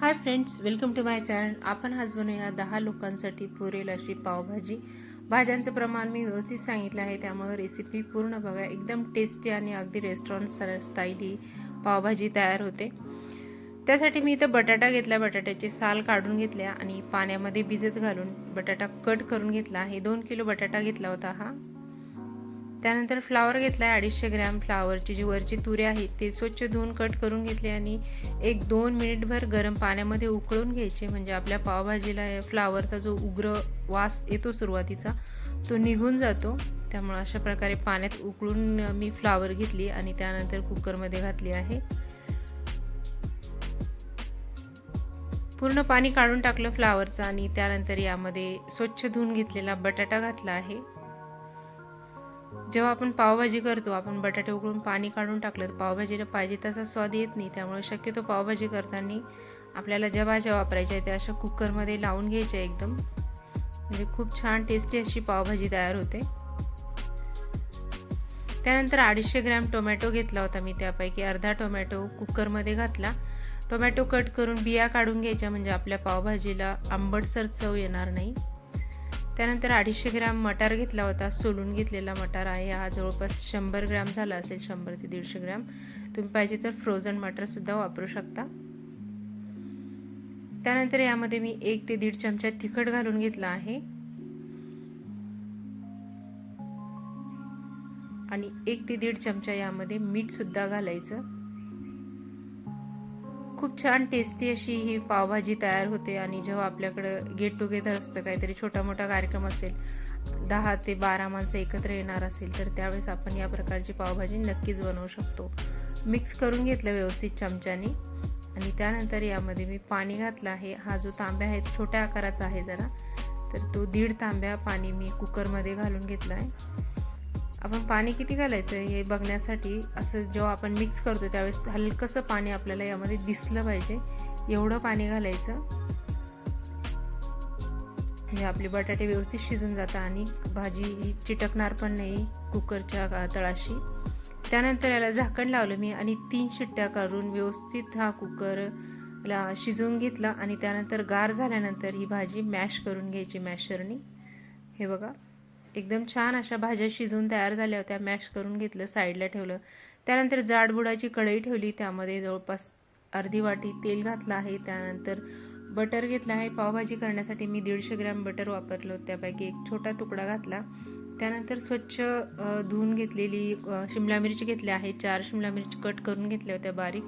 Hi friends welcome to my channel आपण आज बनवूया दहा लोकांसाठी पुरेल अशी पावभाजी. भाज्यांचं प्रमाण मी व्यवस्थित सांगितलं आहे त्यामुळे रेसिपी पूर्ण बघा. एकदम टेस्टी आणि अगदी रेस्टॉरंट स्टाईल ही पावभाजी तयार होते. त्यासाठी मी इथं बटाटा घेतला बटाट्याचे साल काढून घेतल्या आणि पाण्यामध्ये भिजत घालून बटाटा कट करून घेतला. आहे दोन किलो बटाटा घेतला होता हा. त्यानंतर फ्लावर घेतला आहे अडीचशे ग्रॅम फ्लावरची जी वरची तुरे आहेत ते स्वच्छ धुवून कट करून घेतले आणि एक दोन मिनिटभर गरम पाण्यामध्ये उकळून घ्यायचे. म्हणजे आपल्या पावभाजीला फ्लावरचा जो उग्र वास येतो सुरुवातीचा तो निघून जातो. त्यामुळे अशा प्रकारे पाण्यात उकळून मी फ्लावर घेतली आणि त्यानंतर कुकरमध्ये घातली आहे. पूर्ण पाणी काढून टाकलं फ्लावरचं आणि त्यानंतर यामध्ये स्वच्छ धुवून घेतलेला बटाटा घातला आहे. जेव्हा आपण पावभाजी करतो आपण बटाटे उकळून पाणी काढून टाकलं तर पावभाजीला पाहिजे तसा स्वाद येत नाही. त्यामुळे शक्यतो पावभाजी करताना आपल्याला ज्या भाज्या वापरायच्या त्या अशा कुकरमध्ये लावून घ्यायच्या एकदम. म्हणजे खूप छान टेस्टी अशी पावभाजी तयार होते. त्यानंतर अडीचशे ग्रॅम टोमॅटो घेतला होता मी. त्यापैकी अर्धा टोमॅटो कुकरमध्ये घातला. टोमॅटो कट करून बिया काढून घ्यायच्या म्हणजे आपल्या पावभाजीला आंबटसर चव येणार नाही. त्यानंतर अडीचशे ग्रॅम मटार घेतला होता. सोलून घेतलेला मटार आहे. हा जवळपास शंभर ग्रॅम झाला असेल. शंभर ते दीडशे ग्रॅम. तुम्ही पाहिजे तर फ्रोझन मटारसुद्धा वापरू शकता. त्यानंतर यामध्ये मी एक ते दीड चमचा तिखट घालून घेतला आहे. आणि एक ते दीड चमचा यामध्ये मीठसुद्धा घालायचं. खूप छान टेस्टी अशी ही पावभाजी तयार होते आणि जेव्हा आपल्याकडं गेट टुगेदर असतं काहीतरी छोटा मोठा कार्यक्रम असेल दहा ते बारा माणसं एकत्र येणार असेल तर त्यावेळेस आपण या प्रकारची पावभाजी नक्कीच बनवू शकतो. मिक्स करून घेतलं व्यवस्थित चमच्याने आणि त्यानंतर यामध्ये मी पाणी घातलं आहे. हा जो तांब्या आहे छोट्या आकाराचा आहे जरा तर तो दीड तांब्या पाणी मी कुकरमध्ये घालून घेतला आहे. आपण पाणी किती घालायचं हे बघण्यासाठी असं जेव्हा आपण मिक्स करतो त्यावेळेस हलकंसं पाणी आपल्याला यामध्ये दिसलं पाहिजे. एवढं पाणी घालायचं. हे आपले बटाटे व्यवस्थित शिजून जातात आणि भाजी ही चिटकणार पण नाही कुकरच्या तळाशी. त्यानंतर याला झाकण लावलं मी आणि तीन शिट्ट्या काढून व्यवस्थित हा कुकरला शिजवून घेतला आणि त्यानंतर गार झाल्यानंतर ही भाजी मॅश करून घ्यायची मॅशरनी हे बघा. एकदम छान अशा भाज्या शिजून तयार झाल्या होत्या. मॅश करून घेतलं साईडला ठेवलं. त्यानंतर जाडबुडाची कढई ठेवली. त्यामध्ये जवळपास अर्धी वाटी तेल घातलं आहे. त्यानंतर बटर घेतलं आहे. पावभाजी करण्यासाठी मी दीडशे ग्रॅम बटर वापरलं त्यापैकी एक छोटा तुकडा घातला. त्यानंतर स्वच्छ धुवून घेतलेली शिमला मिरची घेतली आहे. चार शिमला मिरची कट करून घेतल्या होत्या बारीक.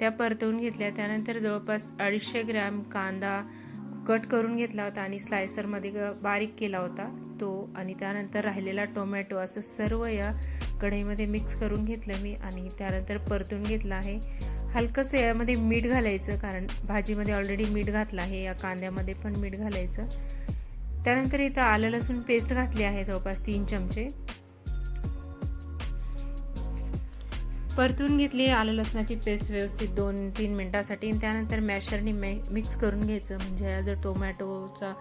त्या परतवून घेतल्या. त्यानंतर जवळपास अडीचशे ग्रॅम कांदा कट करून घेतला होता आणि स्लायसरमध्ये बारीक केला होता. तो आणि त्यानंतर राहिलेला टोमॅटो असं सर्व या कढईमध्ये मिक्स करून घेतलं मी आणि त्यानंतर परतून घेतलं आहे. हलकंसं यामध्ये मीठ घालायचं कारण भाजीमध्ये ऑलरेडी मीठ घातलं आहे या कांद्यामध्ये पण मीठ घालायचं. त्यानंतर इथं आलं लसूण पेस्ट घातली आहे जवळपास तीन चमचे. परतून घेतली आलं लसणाची पेस्ट व्यवस्थित दोन तीन मिनटासाठी. त्यानंतर मॅशरनी मॅ मिक्स करून घ्यायचं. म्हणजे हा जो टोमॅटोचा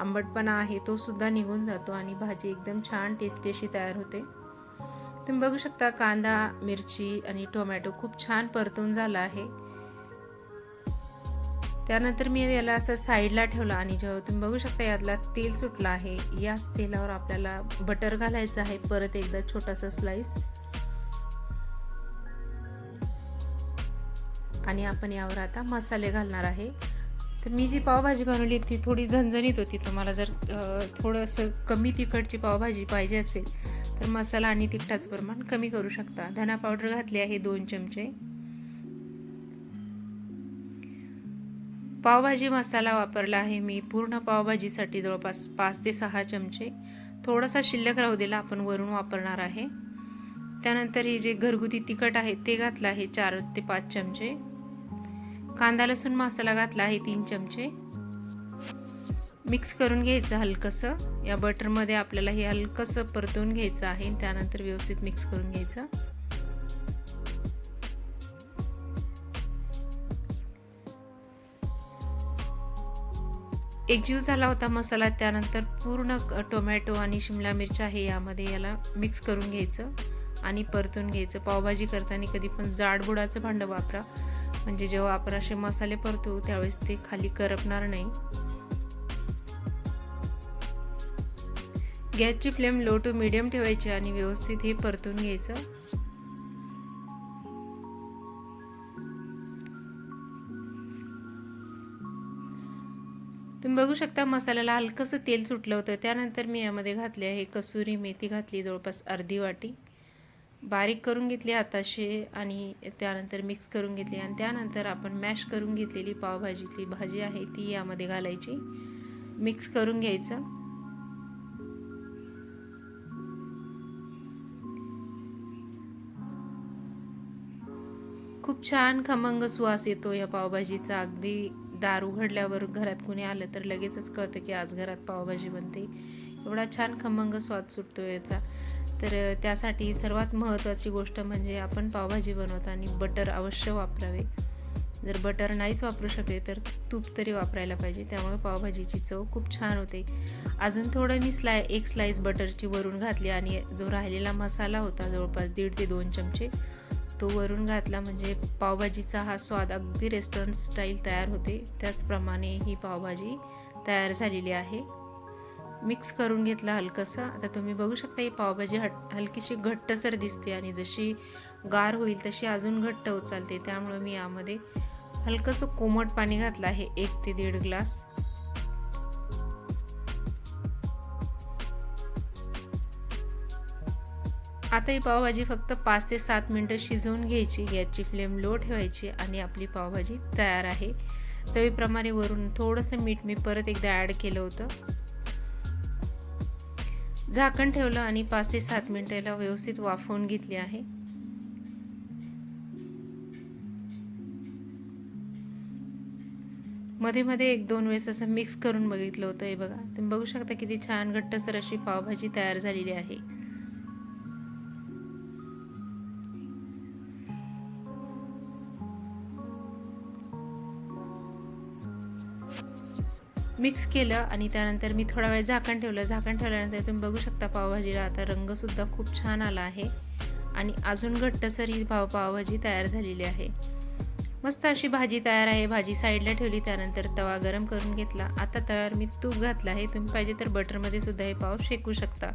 आंबटपणा आहे तो सुद्धा निघून जातो आणि भाजी एकदम छान टेस्टी अशी तयार होते. तुम्ही बघू शकता कांदा मिरची आणि टोमॅटो खूप छान परतून झाला आहे. त्यानंतर मी याला असं साईडला ठेवलं आणि जेव्हा तुम्ही बघू शकता यातला तेल सुटला आहे याच तेलावर आपल्याला बटर घालायचं आहे परत एकदा छोटासा स्लाइस आणि आपण यावर आता मसाले घालणार आहे. तर मी जी पावभाजी बनवली ती थोडी झणझणीत होती. तुम्हाला जर थोडंसं कमी तिखटची पावभाजी पाहिजे असेल तर मसाला आणि तिखटाचं प्रमाण कमी करू शकता. धना पावडर घातली आहे दोन चमचे. पावभाजी मसाला वापरला आहे मी. पूर्ण पावभाजीसाठी जवळपास पाच ते सहा चमचे. थोडासा शिल्लक राहू दिला आपण वरून वापरणार आहे. त्यानंतर हे जे घरगुती तिखट आहे ते घातलं आहे चार ते पाच चमचे. कांदा लसूण मसाला घातला आहे तीन चमचे. मिक्स करून घ्यायचं हलकंसं. या बटरमध्ये आपल्याला हे हलकंसं परतवून घ्यायचं आहे त्यानंतर व्यवस्थित मिक्स करून घ्यायचं. एकजीव झाला होता मसाला त्यानंतर पूर्ण टोमॅटो आणि शिमला मिरच्या आहे यामध्ये याला मिक्स करून घ्यायचं आणि परतून घ्यायचं. पावभाजी करताना कधी पण जाडबुडाचं भांडं वापरा. म्हणजे जेव्हा आपण असे मसाले परतू त्यावेळेस ते खाली करपणार नाही. गॅसची फ्लेम लो टू मिडियम ठेवायची आणि व्यवस्थित हे परतून घ्यायचं. तुम्ही बघू शकता मसाल्याला हलकंसं तेल सुटलं होतं. त्यानंतर मी यामध्ये घातले आहे कसुरी मेथी घातली जवळपास अर्धी वाटी. बारीक करून घेतली आताशे आणि त्यानंतर मिक्स करून घेतली. आणि त्यानंतर आपण मॅश करून घेतलेली पावभाजीतली भाजी आहे ती यामध्ये घालायची. मिक्स करून घ्यायचं. खूप छान खमंग सुवास येतो या पावभाजीचा. अगदी दार उघडल्यावर घरात कुणी आलं तर लगेचच कळतं की आज घरात पावभाजी बनते. एवढा छान खमंग स्वाद सुटतो याचा. तर त्यासाठी सर्वात महत्त्वाची गोष्ट म्हणजे आपण पावभाजी बनवताना बटर अवश्य वापरावे. जर बटर नाहीच वापरू शकले तर तूप तरी वापरायला पाहिजे. त्यामुळे पावभाजीची चव खूप छान होते. अजून थोडं मी स्लाय एक स्लाईस बटरची वरून घातली आणि जो राहिलेला मसाला होता जवळपास दीड ते दोन चमचे तो वरून घातला म्हणजे पावभाजीचा हा स्वाद अगदी रेस्टॉरंट स्टाईल तयार होते. त्याचप्रमाणे ही पावभाजी तयार झालेली आहे. मिक्स करून घेतला हलकंसं. आता तुम्ही बघू शकता ही पावभाजी हट हलकीशी घट्टसर दिसते आणि जशी गार होईल तशी अजून घट्ट उचलते. त्यामुळं मी यामध्ये हलकंसं कोमट पाणी घातलं आहे एक ते दीड ग्लास. आता ही पावभाजी फक्त पाच ते सात मिनटं शिजवून घ्यायची. गॅसची फ्लेम लो ठेवायची आणि आपली पावभाजी तयार आहे. चवीप्रमाणे वरून थोडंसं मीठ मी परत एकदा ॲड केलं होतं. झाकण ठेवलं आणि पाच ते सात मिनिटाला व्यवस्थित वाफवून घेतली आहे. मध्ये मध्ये एक दोन वेळेस असं मिक्स करून बघितलं होतं हे बघा. तुम्ही बघू शकता किती छान घट्टसर अशी पावभाजी तयार झालेली आहे. मिक्स केलं आणि त्यानंतर मी थोडा वेळ झाकण ठेवलं. झाकण ठेवल्यानंतर तुम्ही बघू शकता पावभाजीला आता रंगसुद्धा खूप छान आला आहे. आणि अजून घट्टसर ही पाव पावभाजी तयार झालेली आहे. मस्त अशी भाजी तयार आहे. भाजी साईडला ठेवली त्यानंतर तवा गरम करून घेतला. आता तव्यावर मी तूप घातलं आहे. तुम्ही पाहिजे तर बटरमध्ये सुद्धा हे पाव शेकू शकता.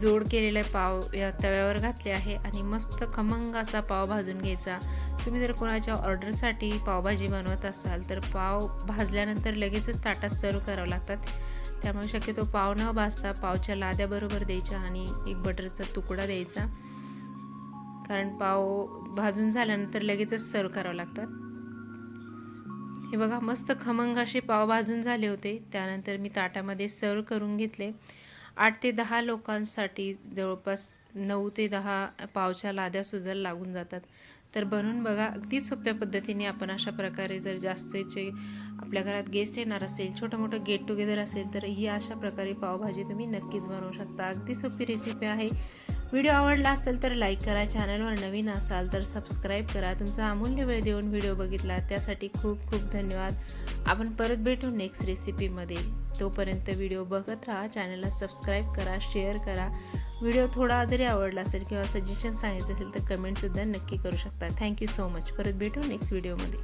जोड केलेले पाव या तव्यावर घातले आहे आणि मस्त खमंग असा पाव भाजून घ्यायचा. तुम्ही जर कोणाच्या ऑर्डरसाठी पावभाजी बनवत असाल तर पाव भाजल्यानंतर लगेचच ताटात सर्व करावं लागतात. त्यामुळे शक्यतो पाव न भाजता पावच्या लाद्याबरोबर द्यायच्या आणि एक बटरचा तुकडा द्यायचा. कारण पाव भाजून झाल्यानंतर लगेचच सर्व करावं लागतात. हे बघा मस्त खमंग असे पाव भाजून झाले होते. त्यानंतर मी ताटामध्ये सर्व करून घेतले. आठ ते दहा लोकांसाठी जवळपास नऊ ते दहा पावच्या लाद्यासुद्धा लागून जातात. तर बनवून बघा अगदी सोप्या पद्धतीने आपण अशा प्रकारे जर जास्तीचे आपल्या घरात गेस्ट येणार असेल छोटं मोठं गेट टुगेदर असेल तर ही अशा प्रकारे पावभाजी तुम्ही नक्कीच बनवू शकता. अगदी सोपी रेसिपी आहे. व्हिडिओ आवडला असेल तर लाईक करा. चॅनलवर नवीन असाल तर सबस्क्राईब करा. तुमचा अमूल्य वेळ देऊन व्हिडिओ बघितला. त्यासाठी खूप खूप धन्यवाद. आपण परत भेटू नेक्स्ट रेसिपीमध्ये तोपर्यंत व्हिडिओ बघत राहा. चॅनलला सबस्क्राईब करा शेअर करा. व्हिडिओ थोडा जरी आवडला असेल किंवा सजेशन सांगायचं असेल तर कमेंटसुद्धा नक्की करू शकता. थँक्यू सो मच परत भेटू नेक्स्ट व्हिडिओमध्ये